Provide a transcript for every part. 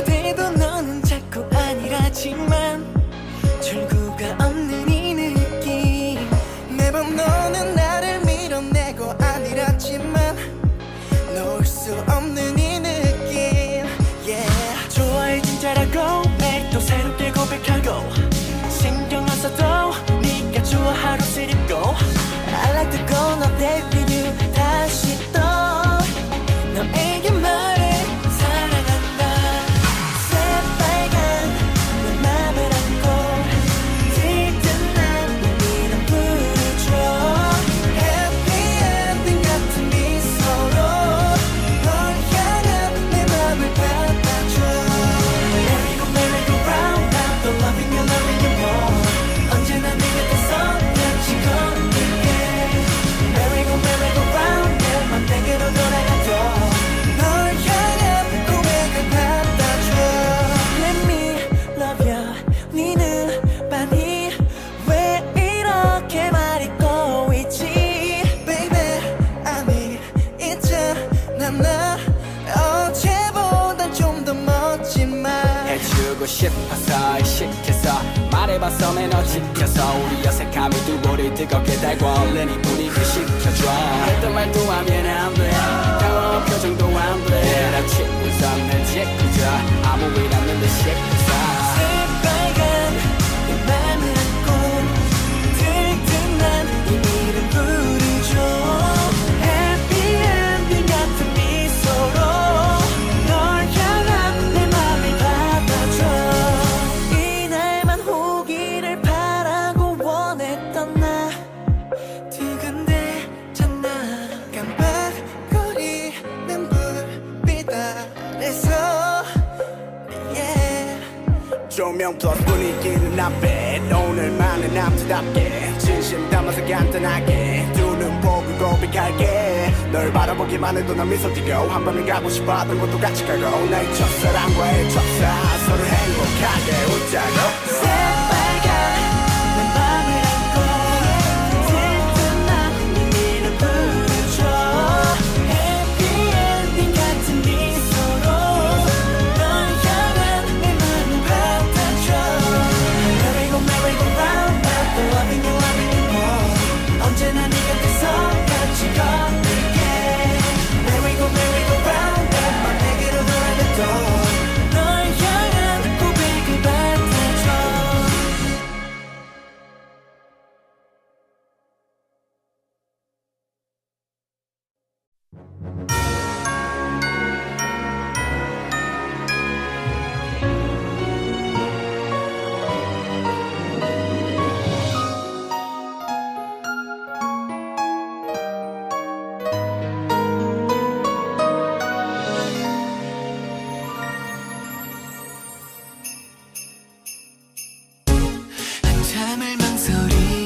입에 대도 너는 자꾸 아니라지만 출구가 없는 이 느낌. 매번 너는 나를 밀어내고 아니라지만 놓을 수 없는 이 느낌. Yeah. 좋아해 진짜라고. 매일 또 새롭게 고백하고. 신경 안 써도 네가 좋아 하루 쓰리고. I like to go no date with you 다시 또 너에게 해봤어 매너 지켜서 우리 어색함이 두 볼이 뜨겁게 달고 얼른 이 분위기 식혀줘. 했던 말도 하면 안돼. 당황한 표정도 안돼. 나 친구선 날 지키자 아무 일 없는 듯시 남자답게 진심 담아서 간단하게 두 눈 보고 고백할게. 널 바라보기만 해도 난 미소 띄고 한 번은 가고 싶어 하던 곳도 같이 가고. 나의 첫사랑과의 첫사 서로 행복하게 웃자고 한참을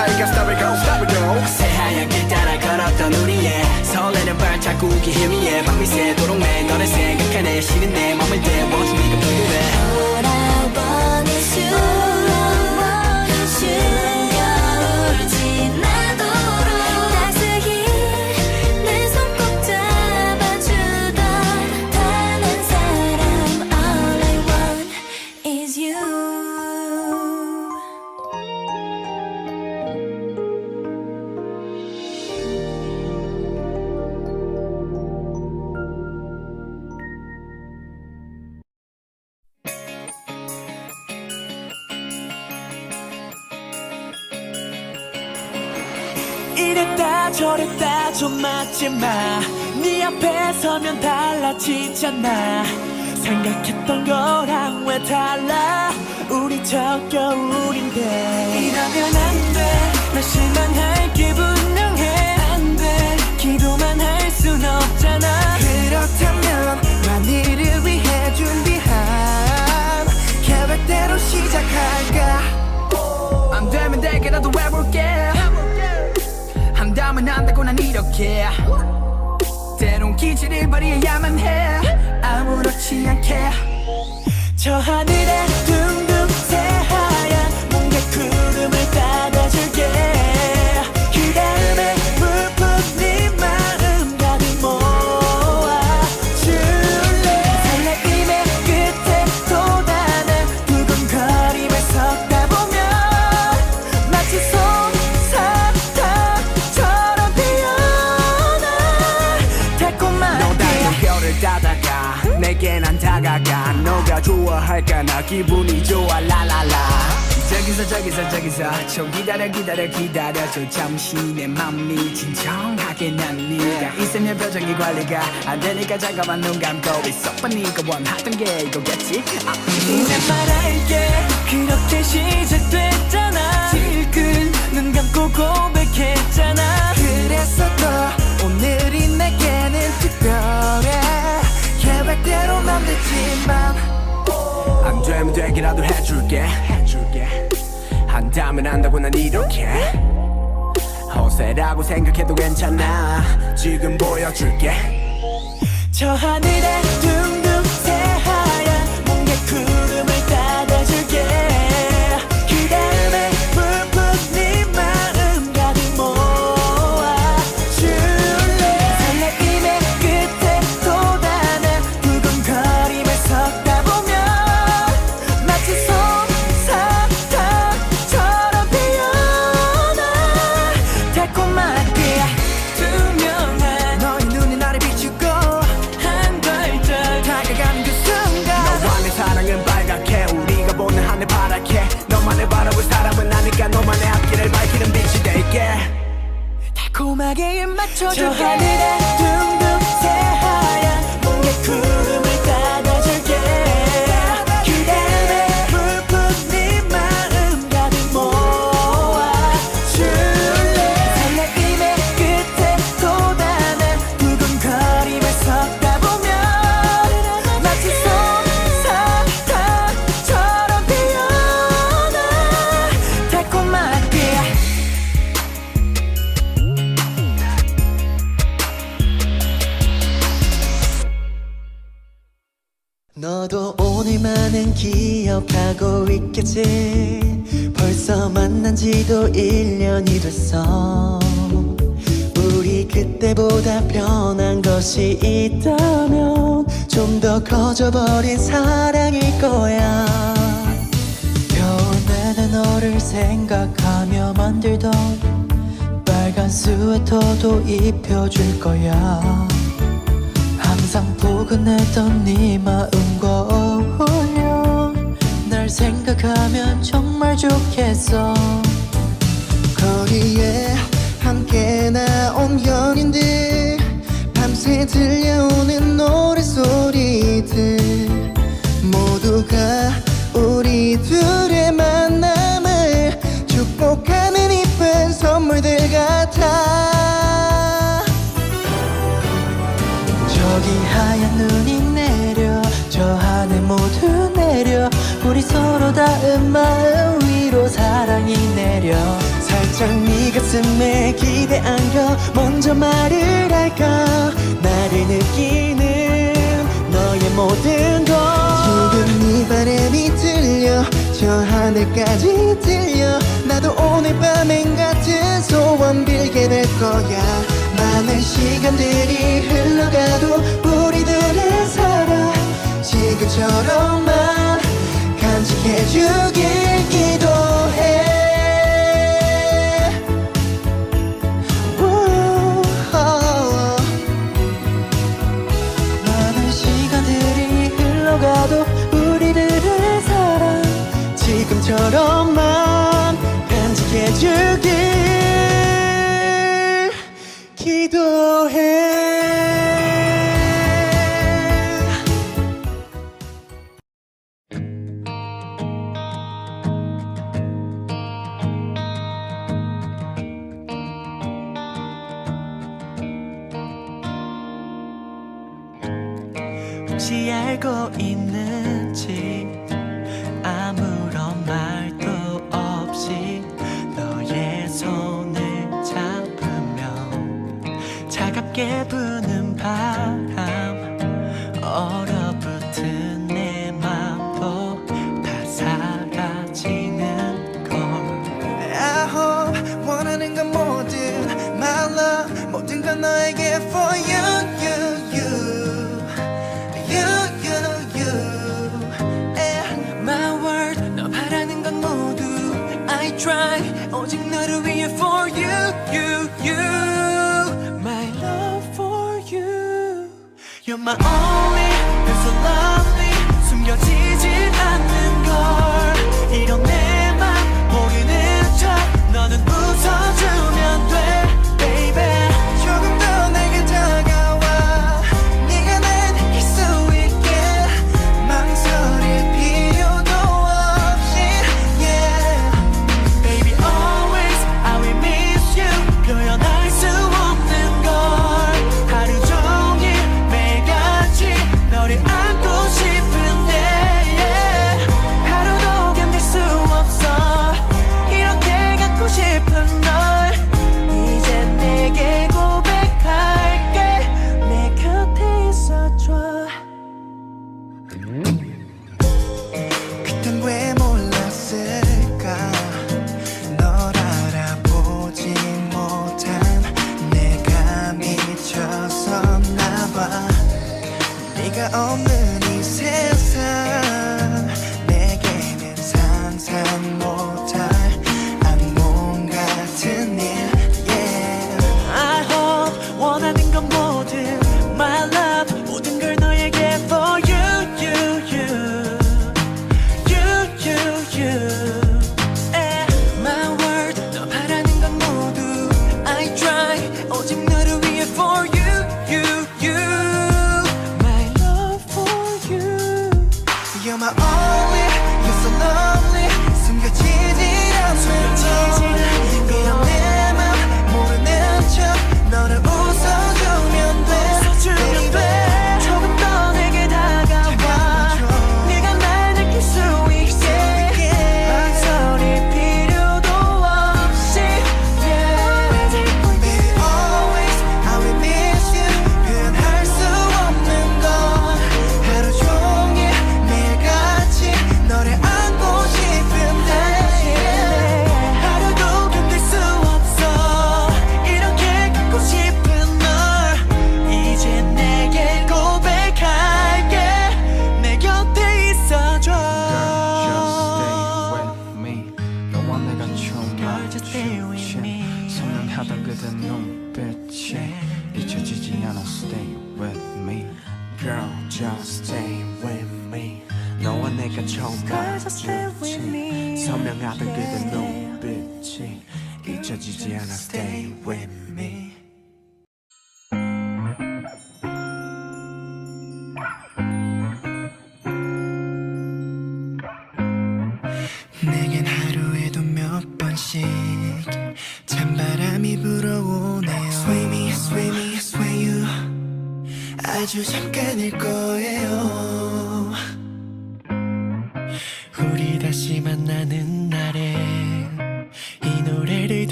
사이가 stop and go stop and go 새하얀 길 따라 걸었던 우리의 설레는 발자국이 희미해 밤이 새도록 내 너를 생각하네 시린 내 맘을 네가 필요해 좀 맞지 마 네 앞에 서면 달라지잖아. 생각했던 거랑 왜 달라? 우리 저 겨울인데. 이러면 안돼 나 실망할게 분명해. 안돼. 기도만 할 순 없잖아. 그렇다면 만일을 위해 준비한 계획대로 시작할까? 안 되면 되게라도 해볼게 한다면 한다고 난 이렇게. 때론 기질을 발휘해야만 해. 아무렇지 않게. 저 하늘에 할까 나 기분이 좋아 라라라 저기서 저기서 저기서 좀 기다려 기다려 기다려줘 잠시 내 맘이 진정하게 난 네가 있으면 표정이 관리가 안 되니까 잠깐만 눈 감고 있어 네가 원하던 게 이거겠지 아, 이제 말할게 그렇게 시작됐잖아 되면 되기라도 해줄게. 해줄게. 한다면 한다고 난 이렇게. 허세라고 생각해도 괜찮아. 지금 보여줄게. 저 하늘에 둥둥 새하얀 몽개 구름을 따다줄게 맞춰줄게 기억하고 있겠지. 벌써 만난 지도 1년이 됐어. 우리 그때보다 변한 것이 있다면 좀 더 커져버린 사랑일 거야. 겨울 내내 너를 생각하며 만들던 빨간 스웨터도 입혀줄 거야. 항상 포근했던 네 마음과 생각하면 정말 좋겠어. 거리에 함께 나온 연인들 밤새 들려오는 노래소리들 모두가 우리 둘의 만남을 축복하는 이쁜 선물들 같아 닿은 마음 위로 사랑이 내려 살짝 네 가슴에 기대 안겨 먼저 말을 할까 나를 느끼는 너의 모든 것 지금 네 바람이 들려 저 하늘까지 들려 나도 오늘 밤엔 같은 소원 빌게 될 거야 많은 시간들이 흘러가도 우리들의 사랑 지금처럼만 간직해주길 기도 my only 숨겨지질 않는 걸. 이런 내맘 모르는 척. 너는 웃어주면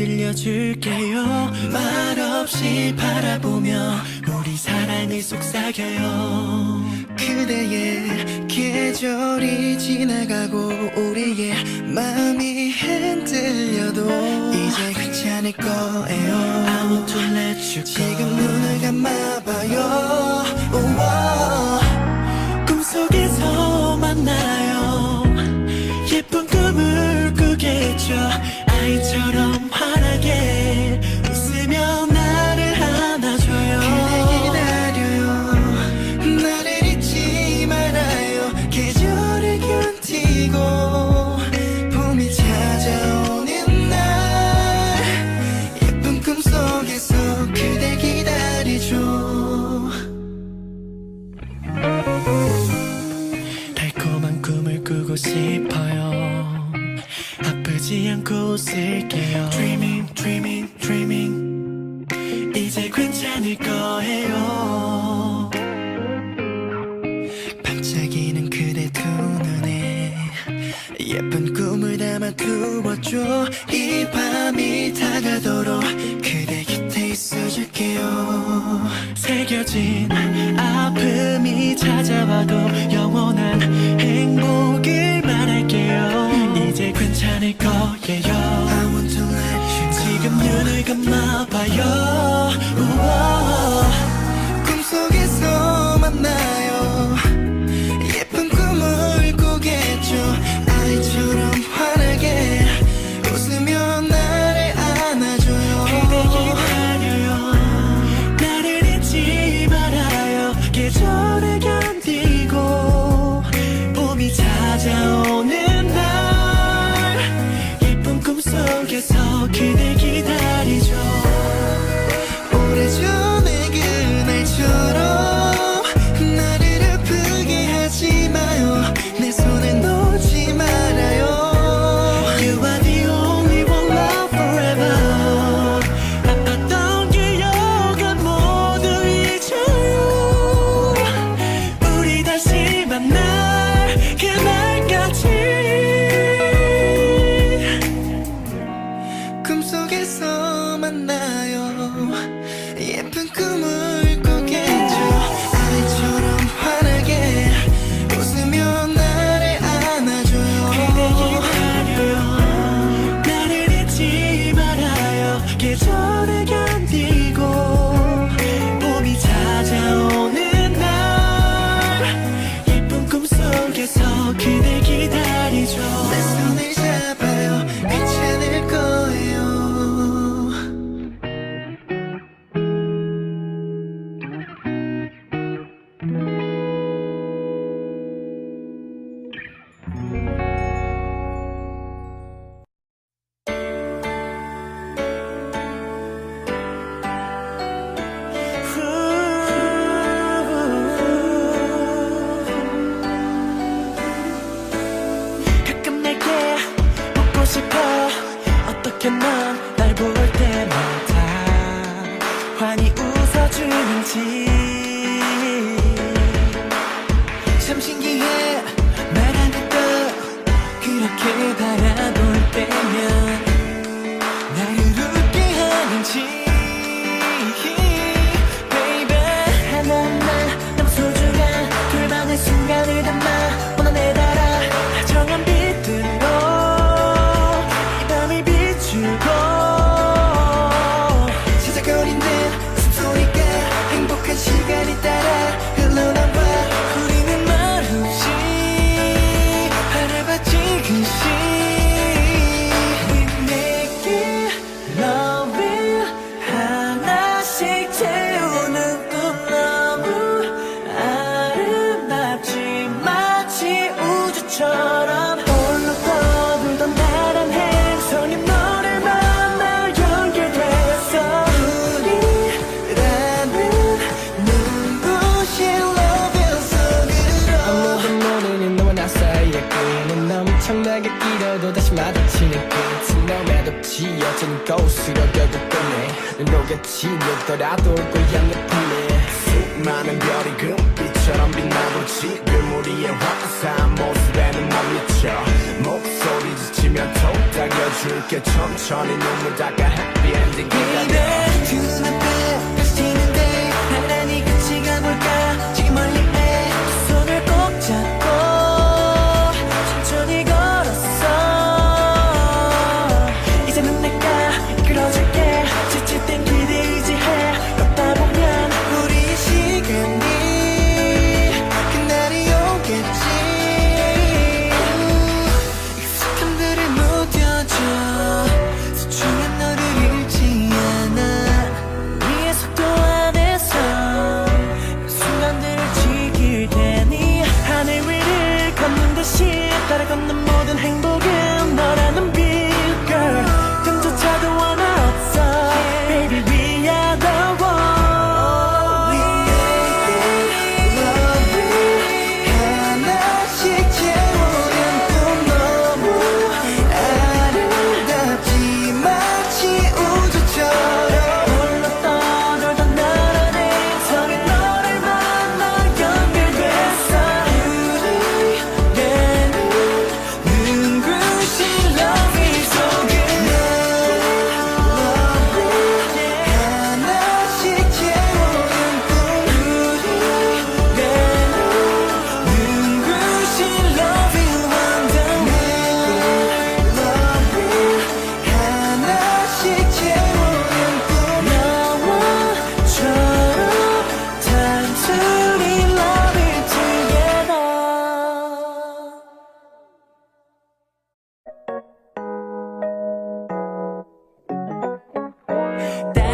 들려줄게요. 말없이 바라보며 우리 사랑을 속삭여요. 그대의 계절이 지나가고 우리의 마음이 흔들려도 이제 괜찮을 거예요. I want to let you go. 지금 눈을 감아봐요. oh, 꿈속에서 만나요. 예쁜 꿈을 꾸겠죠. 아이처럼 yeah. 같이 늦더라도 고향에 품에 수많은 별이 그 금빛처럼 빛나고 지금 우리의 화사한 모습에는 못 미쳐. 목소리 지치면 톡 당겨줄게. 천천히 눈물 닦아. That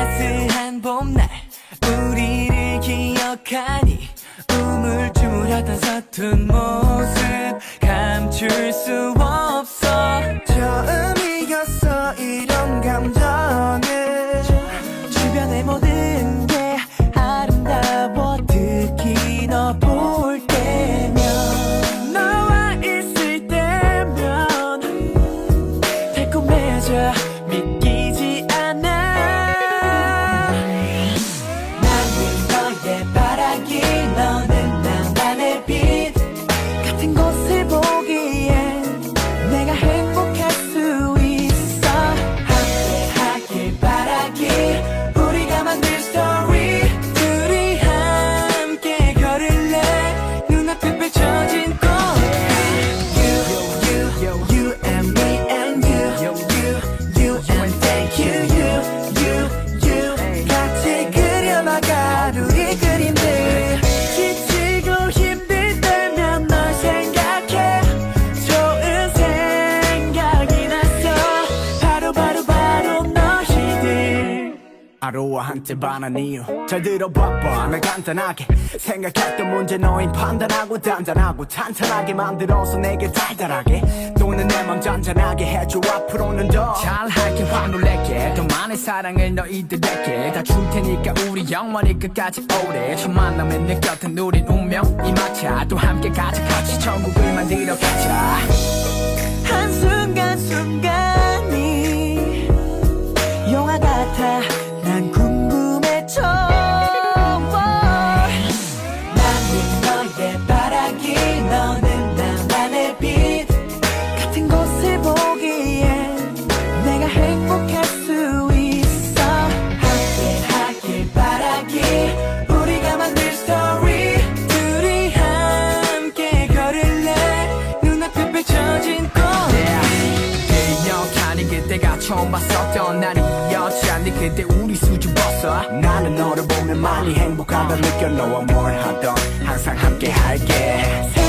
번째 반한 이유. 잘 들어봐봐. 나 간단하게 생각했던 문제 너인 판단하고 단단하고 탄탄하게 만들어서 내게 달달하게 또는 내맘 잔잔하게 해줘. 앞으로는 더 잘할게 확 놀랄게. 더 많은 사랑을 너희들에게 다 줄 테니까 우리 영원히 끝까지 오래. 첫 만남에 느꼈던 우린 운명 이 마차 또 함께 가자. 같이 천국을 만들어 가자. 어릴 때 우리 수줍었어. 나는 너를 보면 많이 행복하다 느껴. 너와 뭘 하던 항상 함께 할게.